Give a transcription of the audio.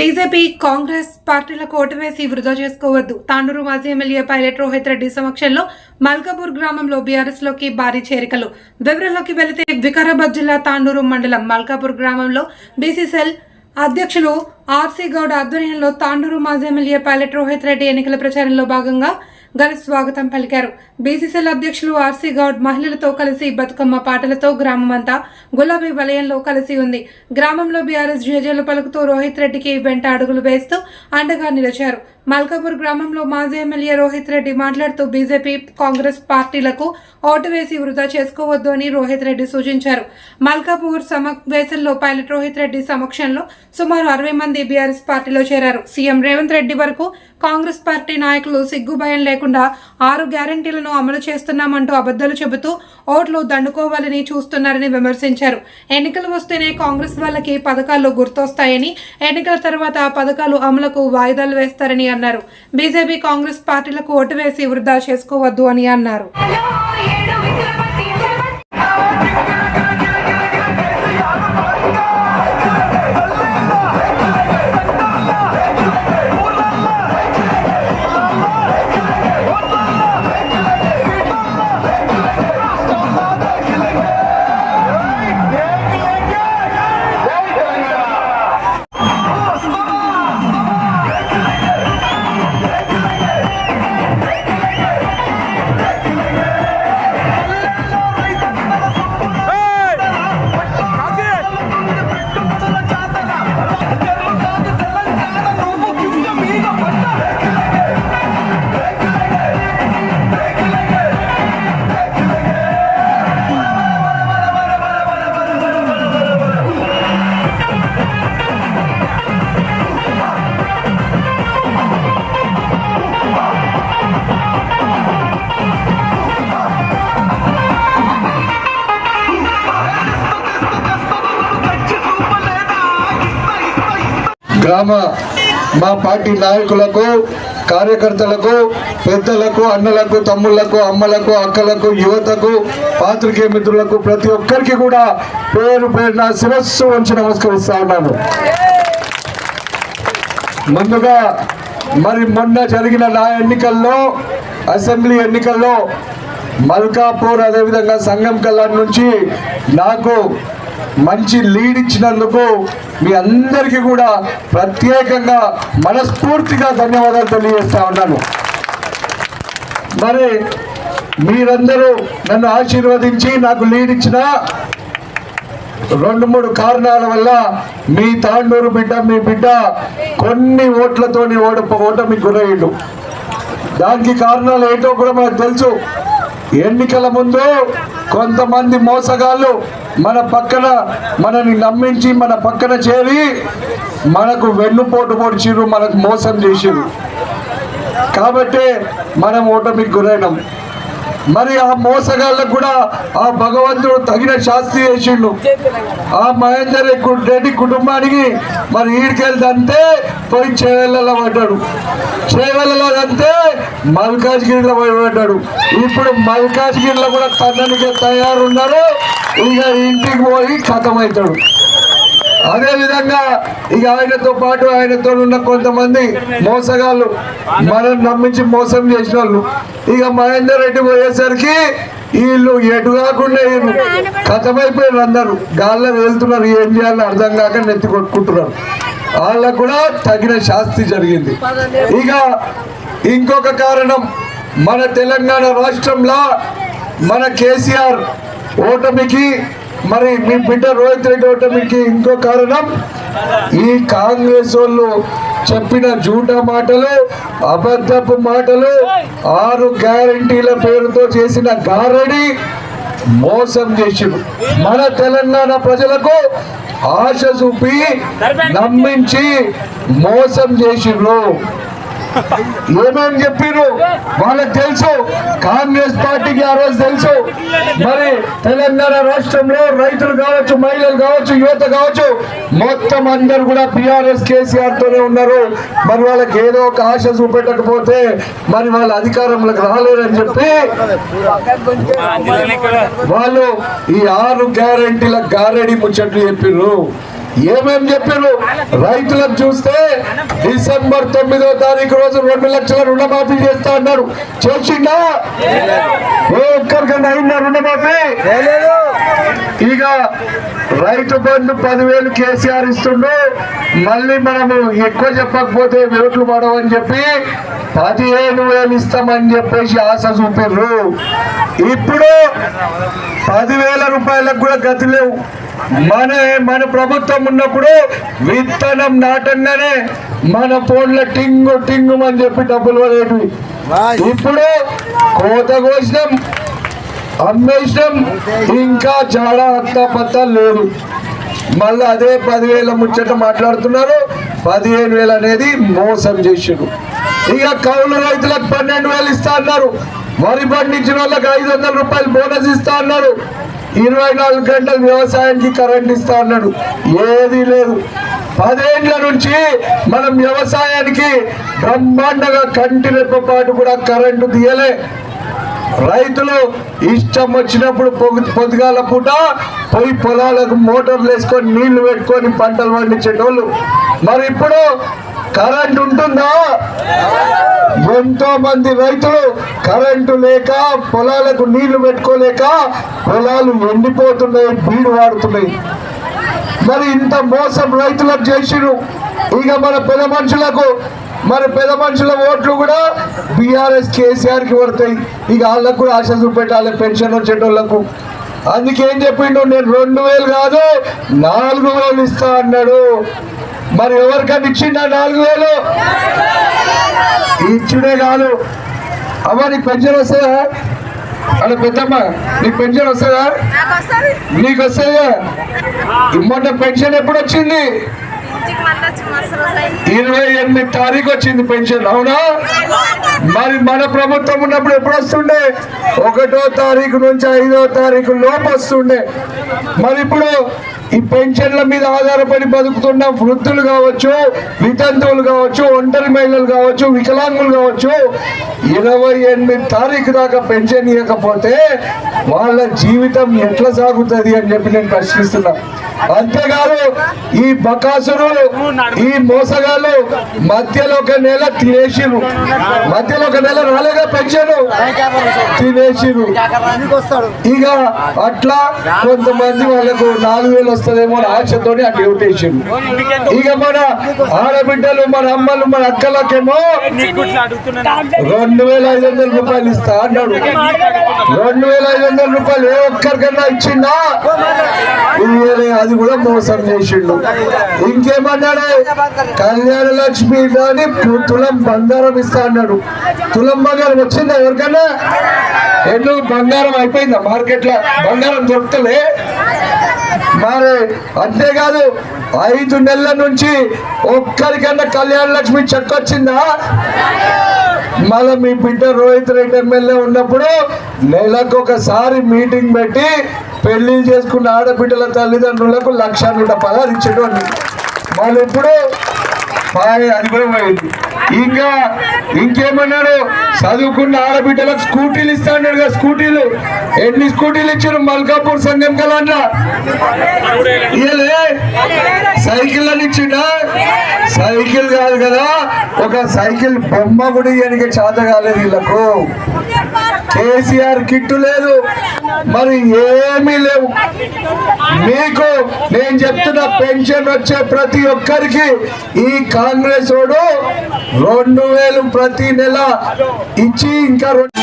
BJP Congress పార్టీలకు ఓటమేసి వృధా చేసుకోవద్దు. తాండూరు మాజీ ఎమ్మెల్యే పైలట్ రోహిత్ రెడ్డి సమక్షంలో మల్కాపూర్ గ్రామంలో బీఆర్ఎస్లోకి భారీ చేరికలు. వివరంలోకి వెళితే వికారాబాద్ జిల్లా తాండూరు మండలం మల్కాపూర్ గ్రామంలో బీసీసీఎల్ అధ్యక్షులు ఆర్సీ గౌడ్ ఆధ్వర్యంలో తాండూరు మాజీ ఎమ్మెల్యే పైలట్ రోహిత్ రెడ్డి ఎన్నికల ప్రచారంలో భాగంగా ఘన స్వాగతం పలికారు. బీసీసీఎల్ అధ్యక్షులు ఆర్సీ గౌడ్ మహిళలతో కలిసి బతుకమ్మ పాటలతో గ్రామమంతా గులాబీ వలయంలో కలిసి ఉంది. గ్రామంలో బీఆర్ఎస్ జేజేలు పలుకుతూ రోహిత్ రెడ్డికి వెంట అడుగులు వేస్తూ అండగా నిలిచారు. మల్కాపూర్ గ్రామంలో మాజీ ఎమ్మెల్యే రోహిత్ రెడ్డి మాట్లాడుతూ బీజేపీ కాంగ్రెస్ పార్టీలకు ఓటు వేసి వృధా చేసుకోవద్దు అని రోహిత్ రెడ్డి సూచించారు. మల్కాపూర్ సమావేశంలో పైలట్ రోహిత్ రెడ్డి సమక్షంలో సుమారు అరవై మంది బీఆర్ఎస్ పార్టీలో చేరారు. సీఎం రేవంత్ రెడ్డి వరకు కాంగ్రెస్ పార్టీ నాయకులు సిగ్గు భయం లేకుండా ఆరు గ్యారంటీలను అమలు చేస్తున్నామంటూ అబద్ధాలు చెబుతూ ఓట్లు దండుకోవాలని చూస్తున్నారని విమర్శించారు. ఎన్నికలు వస్తేనే కాంగ్రెస్ వాళ్ళకి పథకాలు గుర్తొస్తాయని ఎన్నికల తర్వాత ఆ పథకాలు అమలుకు వాయిదాలు వేస్తారని అన్నారు. బీజేపీ కాంగ్రెస్ పార్టీలకు ఓటు వేసి వృధా చేసుకోవద్దు అని అన్నారు. గ్రామ మా పార్టీ నాయకులకు కార్యకర్తలకు పెద్దలకు అన్నలకు తమ్ముళ్ళకు అమ్మలకు అక్కలకు యువతకు పాత్రికేయ మిత్రులకు ప్రతి ఒక్కరికి కూడా పేరు పేరున శిరస్సు వంచి నమస్కరిస్తా ఉన్నాను. ముందుగా మరి మొన్న జరిగిన నా ఎన్నికల్లో అసెంబ్లీ ఎన్నికల్లో మల్కాపూర్ అదేవిధంగా సంగం కళ్యాణ్ నుంచి నాకు మంచి లీడ్ ఇచ్చినందుకు మీ అందరికీ కూడా ప్రత్యేకంగా మనస్ఫూర్తిగా ధన్యవాదాలు తెలియజేస్తా ఉన్నాను. మరి మీరందరూ నన్ను ఆశీర్వదించి నాకు లీడ్ ఇచ్చిన రెండు మూడు కారణాల వల్ల మీ తాండూరు బిడ్డ మీ బిడ్డ కొన్ని ఓట్లతోని ఓడ ఓటమి గురయ్యిండు. దానికి కారణాలు ఏంటో కూడా మనకు తెలుసు. ఎన్నికల ముందు కొంతమంది మోసగాళ్ళు మన పక్కన మనని నమ్మించి మన పక్కన చేరి మనకు వెన్నుపోటు పొడిచిరు మనకు మోసం చేసిరు కాబట్టి మనం ఓటమికి గురైనాం. మరి ఆ మోసగాళ్ళకు కూడా ఆ భగవంతుడు తగిన శాస్తి చేసిండు. ఆ మహేందర్ రెడ్డి కుటుంబానికి మరి ఈడికెళ్తే పోయి చేవెళ్ళలో పడ్డాడు. చేవెళ్ళలోదంటే మల్కాజ్గిరిలో పోయి పడ్డాడు. ఇప్పుడు మల్కాజ్గిరిలో కూడా తన్ననికి తయారున్నారు. ఇక ఇంటికి పోయి కథమవుతాడు అదే విధంగా ఇక ఆయనతో పాటు ఆయనతో ఉన్న కొంతమంది మోసగాళ్ళు మనం నమ్మించి మోసం చేసిన వాళ్ళు. ఇక మహేందర్ రెడ్డి పోయేసరికి వీళ్ళు ఎటు కాకుండా వీళ్ళు కథమైపోయారు అందరు. గాల్లో వెళ్తున్నారు ఏం చేయాలో అర్థం కాక నెత్తి కొట్టుకుంటున్నారు. వాళ్ళకు కూడా తగిన శాస్తి జరిగింది. ఇక ఇంకొక కారణం మన తెలంగాణ రాష్ట్రంలో మన కేసీఆర్ ఓటమికి మరి మీ బిడ్డ రోహిత్ రెడ్డి ఓటమికి ఇంకో కారణం? ఈ కాంగ్రెస్ వాళ్ళు చెప్పిన జూట మాటలు అబద్ధపు మాటలు ఆరు గ్యారంటీల పేరుతో చేసిన గారడి మోసం చేసిండు. మన తెలంగాణ ప్రజలకు ఆశ చూపి నమ్మించి మోసం చేసిండ్రు. ఏమేమి చెప్పారు వాళ్ళకి తెలుసు. కాంగ్రెస్ పార్టీకి ఆ రోజు తెలుసు. మరి తెలంగాణ రాష్ట్రంలో రైతులు కావచ్చు మహిళలు కావచ్చు యువత కావచ్చు మొత్తం అందరు కూడా బీఆర్ఎస్ కేసీఆర్ తోనే ఉన్నారు. మరి వాళ్ళకి ఏదో ఒక ఆశ చూపెట్టకపోతే మరి వాళ్ళ అధికారంలోకి రాలేరని చెప్పి వాళ్ళు ఈ ఆరు గ్యారంటీల గారెడి ముచ్చట్లు చెప్పిర్రు. ఏమేం చెప్పారు? రైతులకు చూస్తే డిసెంబర్ తొమ్మిదో తారీఖు రోజు రెండు లక్షల రుణమాఫీ చేస్తా అన్నారు. చేసిండా? ఏ ఒక్కరికన్నా అయిందా రుణమాఫీ? ఇక రైతు బంధు పదివేలు కేసీఆర్ ఇస్తుండు. మళ్ళీ మనము ఎక్కువ చెప్పకపోతే ఓట్లు పడవని చెప్పి పదిహేను వేలు ఇస్తామని చెప్పేసి ఆశ చూపిర్రు. ఇప్పుడు పదివేల రూపాయలకు కూడా గతి లేవు. మన మన ప్రభుత్వం ఉన్నప్పుడు విత్తనం నాటంగానే మన ఫోన్ల టింగు టింగు అని చెప్పి డబ్బులు పడేటివి. ఇప్పుడు కోత కోసినాం. అమ్మేసినాం ఇంకా చాలా అత్త పత్త లేదు మళ్ళీ అదే పదివేల ముచ్చట మాట్లాడుతున్నారు. పదిహేను వేలు అనేది మోసం చేసారు ఇక కౌలు రైతులకు పన్నెండు వేలు ఇస్తా అన్నారు. వరి పండించిన వాళ్ళకి ఐదు వందల రూపాయలు బోనస్ ఇస్తా అన్నారు. ఇరవై నాలుగు గంటలు వ్యవసాయానికి కరెంట్ ఇస్తా అన్నాడు. ఏది లేదు. పదేండ్ల నుంచి మనం వ్యవసాయానికి బ్రహ్మాండగా కంటి రెప్పపాటు కూడా కరెంటు తీయలే. రైతులు ఇష్టం వచ్చినప్పుడు పొగ పొద్దుగాల పూట పోయి పొలాలకు మోటార్లు వేసుకొని నీళ్ళు పెట్టుకొని పంటలు పండించేటోళ్ళు. మరి ఇప్పుడు కరెంట్ ఉంటుందా? ఎంతో మంది రైతులు కరెంటు లేక పొలాలకు నీళ్ళు పెట్టుకోలేక పొలాలు ఎండిపోతున్నాయి బీడు వాడుతున్నాయి. మరి ఇంత మోసం రైతులకు చేసిరు ఇక మన పెద్ద మనుషులకు మరి పెద్ద మనుషుల ఓట్లు కూడా బీఆర్ఎస్ కేసీఆర్కి పడతాయి. ఇక వాళ్ళకు కూడా ఆశ చూపెట్టాలి పెన్షన్ వచ్చేటోళ్ళకు అందుకే చెప్పిండు? నేను రెండు వేలు కాదు నాలుగు వేలు ఇస్తా అన్నాడు. మరి ఎవరికన్నా ఇచ్చిండా నాలుగు వేలు? ఇచ్చుడే కాదు. అమ్మ నీకు పెన్షన్ వస్తుందా? అలా పెద్దమ్మ నీకు పెన్షన్ వస్తుందా? నాకు వస్తుంది. మొన్న పెన్షన్ ఎప్పుడు వచ్చింది? ఇరవై ఎనిమిది తారీఖు వచ్చింది పెన్షన్ అవునా? మరి మన ప్రభుత్వం ఉన్నప్పుడు ఎప్పుడు వస్తుండే? ఒకటో తారీఖు నుంచి ఐదో తారీఖు లోపు వస్తుండే. మరి ఇప్పుడు ఈ పెన్షన్ల మీద ఆధారపడి బతుకుతున్న వృద్ధులు కావచ్చు వితంతువులు కావచ్చు ఒంటరి మహిళలు కావచ్చు వికలాంగులు కావచ్చు ఇరవై ఎనిమిది తారీఖు దాకా పెన్షన్ ఇవ్వకపోతే వాళ్ళ జీవితం ఎట్లా సాగుతుంది అని చెప్పి నేను ప్రశ్నిస్తున్నా. అంతేకాదు ఈ బకాసురు ఈ మోసగాళ్ళు మధ్యలో ఒక నెల తినేసిరు మధ్యలో ఒక నెల రాలేగా పెన్షన్ తినేసిరు ఇక అట్లా కొంతమంది వాళ్ళకు నాలుగు వేలు వస్తుందేమో ఆశతో అటు ఇవ్వటేసిరు ఇక మన ఆడబిడ్డలు మన అమ్మలు మన అక్కలకేమో రెండు వేల ఐదు వందల రూపాయలు ఇస్తా అన్నాడు. రెండు వేల ఐదు వందల రూపాయలు ఏ ఒక్కరికన్నా ఇచ్చిందా? అది కూడా మోసం చేసిండు. ఇంకేమన్నాడు? కళ్యాణ లక్ష్మి అని తులం బంగారం ఇస్తా అన్నాడు. తులం బంగారం వచ్చిందా ఎవరికన్నా? ఎన్నో బంగారం అయిపోయిందా మార్కెట్లో బంగారం దొరుకుతలే. మరి అంతేకాదు ఐదు నెలల నుంచి ఒక్కరికన్నా కళ్యాణ లక్ష్మి చెక్ వచ్చిందా? మళ్ళీ మీ బిడ్డ రోహిత్ రెడ్డి ఎమ్మెల్యే ఉన్నప్పుడు నెలకు ఒకసారి మీటింగ్ పెట్టి పెళ్ళి చేసుకున్న ఆడబిడ్డల తల్లిదండ్రులకు లక్ష నూట పదహారు ఇచ్చేటువంటి మళ్ళీ ఇప్పుడు బాగా అది కూడా పోయింది ఇంకా ఇంకేమన్నాడు? చదువుకున్న ఆడబిడ్డలకు స్కూటీలు ఇస్తా అన్నాడు కదా స్కూటీలు. ఎన్ని స్కూటీలు ఇచ్చారు? మల్కాపూర్ సంఘం కల అన్న. సైకిల్ అని ఇచ్చిండా? సైకిల్ కాదు కదా ఒక సైకిల్ బొమ్మ కూడా ఎనిక చేత కాలేదు వీళ్ళకు. కేసీఆర్ కిట్టు లేదు. మరి ఏమీ లేవు. మీకు నేను చెప్తున్న పెన్షన్ వచ్చే ప్రతి ఒక్కరికి ఈ కాంగ్రెస్ వాడు రెండు వేలు ప్రతి నెల ఇచ్చి ఇంకా రెండు